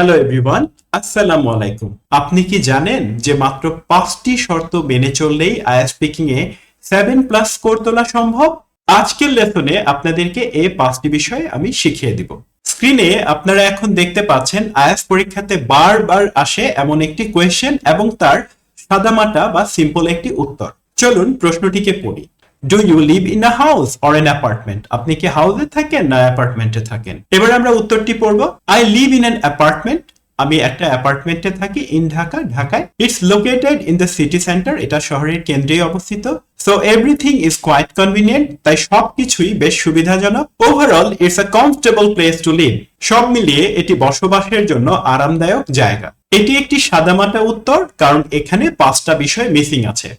Hello everyone আসসালামু আলাইকুম আপনি কি জানেন যে মাত্র পাঁচটি শর্ত মেনে চললেই আয়া speaking a seven plus score তোলা সম্ভব? আজকের লেসনে আপনাদেরকে এই পাঁচটি বিষয় আমি শিখিয়ে দিব স্ক্রিনে আপনারা এখন দেখতে পাচ্ছেন আয়াস পরীক্ষাতে বারবার আসে এমন একটি কোয়েশ্চেন এবং তার সাদামাটা বা সিম্পল একটি উত্তর চলুন প্রশ্নটিকে পড়ি do you live in a house or an apartment আপনি কি হাউসে থাকেন না অ্যাপার্টমেন্টে থাকেন? এবার আমরা উত্তরটি পড়ব। I live in an apartment আমি একটা অ্যাপার্টমেন্টে থাকি ইন ঢাকা। ঢাকায়। It's located in the city centre এটা শহরের কেন্দ্রে অবস্থিত। So everything is quite convenient তাই সবকিছুই বেশ সুবিধাজনক। Overall it's a comfortable place to live সব মিলিয়ে এটি বসবাসের জন্য আরামদায়ক জায়গা। এটি একটি সাদামাটা উত্তর, কারণ এখানে পাঁচটা বিষয় মিসিং আছে।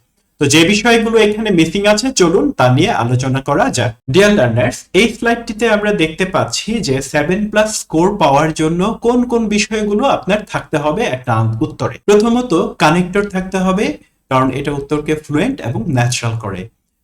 তো যে বিষয়গুলো এখানে মিসিং আছে, চলুন তা নিয়ে আলোচনা করা যাক। ডিয়ার লার্নার্স এই স্লাইডটিতে আমরা দেখতে পাচ্ছি যে সেভেন প্লাস স্কোর পাওয়ার জন্য কোন কোন বিষয়গুলো আপনার থাকতে হবে একটা উত্তরে। প্রথমত কানেক্টর থাকতে হবে, কারণ এটা উত্তরকে ফ্লুয়েন্ট এবং ন্যাচারাল করে।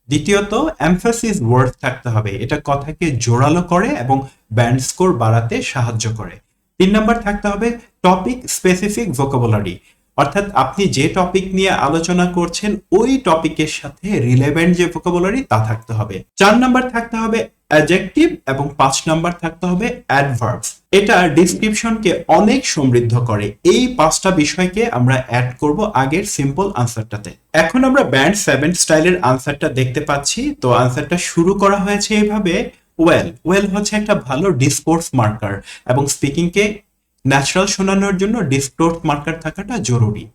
দ্বিতীয়ত এমফাসিস ওয়ার্ড থাকতে হবে, এটা কথাকে জোরালো করে এবং ব্যান্ড স্কোর বাড়াতে সাহায্য করে। তিন নাম্বার থাকতে হবে টপিক স্পেসিফিক ভোকাবুলারি অর্থাৎ আপনি যে টপিক নিয়ে আলোচনা করছেন, ওই টপিকের সাথে রিলেভেন্ট যে ভোকাবুলারি তা থাকতে হবে। চার নাম্বার থাকতে হবে অ্যাডজেক্টিভ এবং পাঁচ নাম্বার থাকতে হবে অ্যাডভার্বস এটা ডিসক্রিপশনকে অনেক সমৃদ্ধ করে। এই পাঁচটা বিষয়কে আমরা অ্যাড করব আগের সিম্পল আনসারটাতে এখন আমরা ব্যান্ড সেভেন স্টাইলের আনসারটা দেখতে পাচ্ছি। তো আনসারটা শুরু করা হয়েছে এইভাবে ওয়েল ওয়েল হচ্ছে একটা ভালো ডিসকোর্স মার্কার এবং স্পিকিংকে ন্যাচারাল শোনানোর জন্য ডিসক্লোজ মার্কার থাকাটা জরুরি।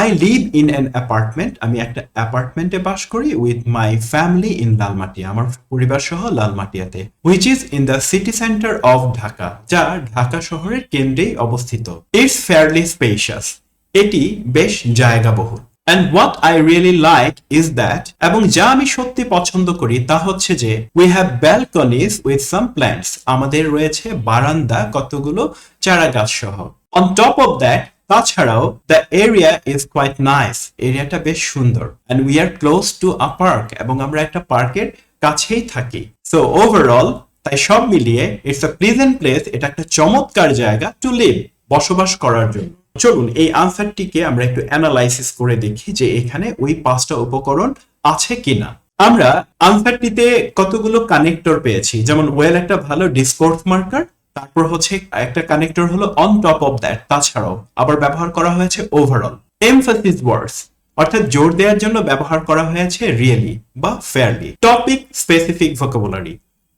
I live in an apartment আমি একটা অ্যাপার্টমেন্টে বাস করি with my family in Lalmatia, আমার পরিবার সহ লালমাটিয়াতে which is in the city centre of Dhaka, যা ঢাকা শহরের কেন্দ্রেই অবস্থিত। ইটস ফেয়ারলি স্পেশাস এটি বেশ জায়গাবহুল। And what I really like is that এবং যা আমি সত্যি পছন্দ করি তা হচ্ছে যে we have balconies with some plants আমাদের রয়েছে বারান্দা কতগুলো চারা গাছ সহ। অন টপ অফ দ্যাট তাছাড়াও the area is quite nice এরিয়াটা বেশ সুন্দর। And we are close to a park এবং আমরা একটা পার্কের কাছেই থাকি। সো ওভারঅল তাই সব মিলিয়ে ইটস আ প্লিজেন্ট প্লেস এটা একটা চমৎকার জায়গা টু লিভ বসবাস করার জন্য। চলুন এই আনসারটিকে আমরা একটু অ্যানালাইসিস করে দেখি যে এখানে ওই পাঁচটা উপকরণ আছে কিনা। আমরা আনসারটিতে কতগুলো কানেক্টর পেয়েছি? যেমন ওয়েল একটা ভালো ডিসকোর্স মার্কার তারপর হচ্ছে একটা কানেক্টর হলো অন টপ অফ দ্যাট তাছাড়াও আবার ব্যবহার করা হয়েছে ওভারঅল এমফাসিস ওয়ার্ডস অর্থাৎ জোর দেওয়ার জন্য ব্যবহার করা হয়েছে রিয়েলি বা ফেয়ারলি টপিক স্পেসিফিক ভোকাবুলারি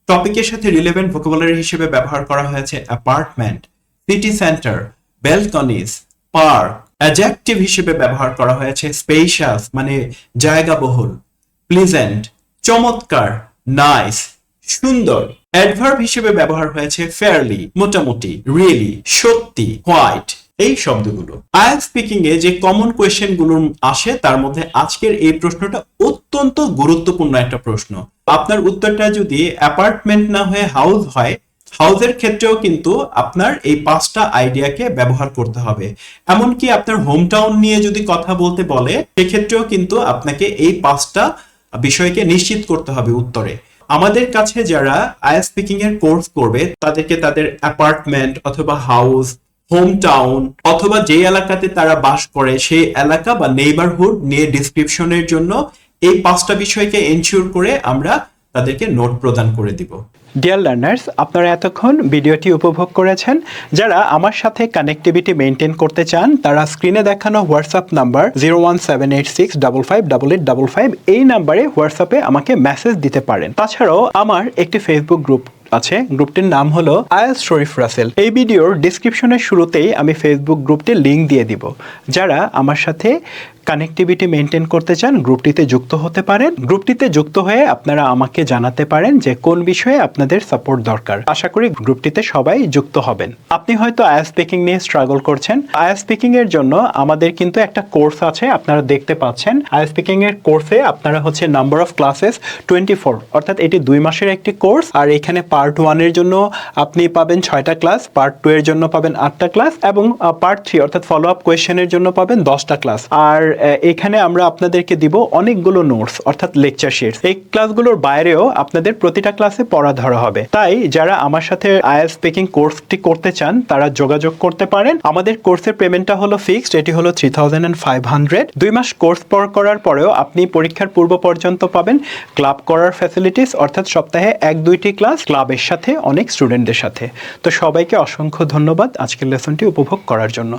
টপিকের সাথে রিলেভেন্ট ভোকাবুলারি হিসেবে ব্যবহার করা হয়েছে apartment city centre balconies park adjective হিসেবে ব্যবহার করা হয়েছে স্পেশাস মানে জায়গাবহুল প্লিজেন্ট চমৎকার নাইস সুন্দর। অ্যাডভার্ব হিসেবে ব্যবহার হয়েছে ফেয়ারলি মোটামুটি রিয়েলি সত্যি হোয়াইট এই শব্দগুলো। আয়াল স্পিকিং এ যে কমন কোয়েশ্চেনগুলো আসে, তার মধ্যে আজকের এই প্রশ্নটা অত্যন্ত গুরুত্বপূর্ণ একটা প্রশ্ন। আপনার উত্তরটা যদি অ্যাপার্টমেন্ট না হয়ে হাউস হয় হাউসের ক্ষেত্রেও কিন্তু আপনার এই পাঁচটা আইডিয়াকে ব্যবহার করতে হবে। এমনকি আপনার হোম টাউন নিয়ে যদি কথা বলতে বলে, সেক্ষেত্রেও কিন্তু আপনাকে এই পাঁচটা বিষয়কে নিশ্চিত করতে হবে উত্তরে। আমাদের কাছে যারা আয়া স্পিকিং এর কোর্স করবে, তাদেরকে তাদের অ্যাপার্টমেন্ট অথবা হাউস, হোম টাউন অথবা যে এলাকাতে তারা বাস করে, সেই এলাকা বা নেইবারহুড নিয়ে ডিসক্রিপশনের জন্য এই পাঁচটা বিষয়কে এনশিওর করে আমরা তাদেরকে নোট প্রদান করে দিব। ডিয়ার লার্নার্স আপনারা এতক্ষণ ভিডিওটি উপভোগ করেছেন। যারা আমার সাথে কানেক্টিভিটি মেনটেন করতে চান, তারা স্ক্রিনে দেখানো WhatsApp number zero one seven eight six double five double eight double five এই নাম্বারে হোয়াটসঅ্যাপে আমাকে মেসেজ দিতে পারেন। তাছাড়াও, আমার একটি ফেসবুক গ্রুপ আছে। গ্রুপটির নাম হলো আয়াস শরীফ রাসেল। এই ভিডিওর ডিসক্রিপশনের শুরুতেই আমি ফেসবুক গ্রুপটির লিঙ্ক দিয়ে দিব। যারা আমার সাথে কানেক্টিভিটি মেনটেন করতে চান, গ্রুপটিতে যুক্ত হতে পারেন। গ্রুপটিতে যুক্ত হয়ে আপনারা আমাকে জানাতে পারেন যে কোন বিষয়ে আপনাদের সাপোর্ট দরকার। আশা করি গ্রুপটিতে সবাই যুক্ত হবেন। আপনি হয়তো আয়া স্পিকিং নিয়ে স্ট্রাগল করছেন। আয়া স্পিকিং এর জন্য আমাদের কিন্তু একটা কোর্স আছে, আপনারা দেখতে পাচ্ছেন। আয়া স্পিকিং এর কোর্সে আপনারা হচ্ছে number of classes twenty four অর্থাৎ এটি দুই মাসের একটি কোর্স আর এখানে পার্ট ওয়ানের জন্য আপনি পাবেন ছয়টা ক্লাস পার্ট টু এর জন্য পাবেন আটটা ক্লাস এবং পার্ট থ্রি অর্থাৎ ফলো আপ কোয়েশ্চেনের জন্য পাবেন দশটা ক্লাস আর এখানে আমরা আপনাদেরকে দিব অনেকগুলো নোটস অর্থাৎ লেকচার শিটস এই ক্লাসগুলোর বাইরেও আপনাদের প্রতিটা ক্লাসে পড়া ধরা হবে। তাই যারা আমার সাথে আইএল স্পিকিং কোর্সটি করতে চান, তারা যোগাযোগ করতে পারেন। আমাদের কোর্সের পেমেন্টটা হলো ফিক্সড এটি হলো three thousand and five hundred দুই মাস কোর্স পর করার পরেও আপনি পরীক্ষার পূর্ব পর্যন্ত পাবেন। ক্লাব করার ফ্যাসিলিটিস অর্থাৎ সপ্তাহে এক দুইটি ক্লাস ক্লাবের সাথে অনেক স্টুডেন্টদের সাথে। তো সবাইকে অসংখ্য ধন্যবাদ আজকের লেসনটি উপভোগ করার জন্য।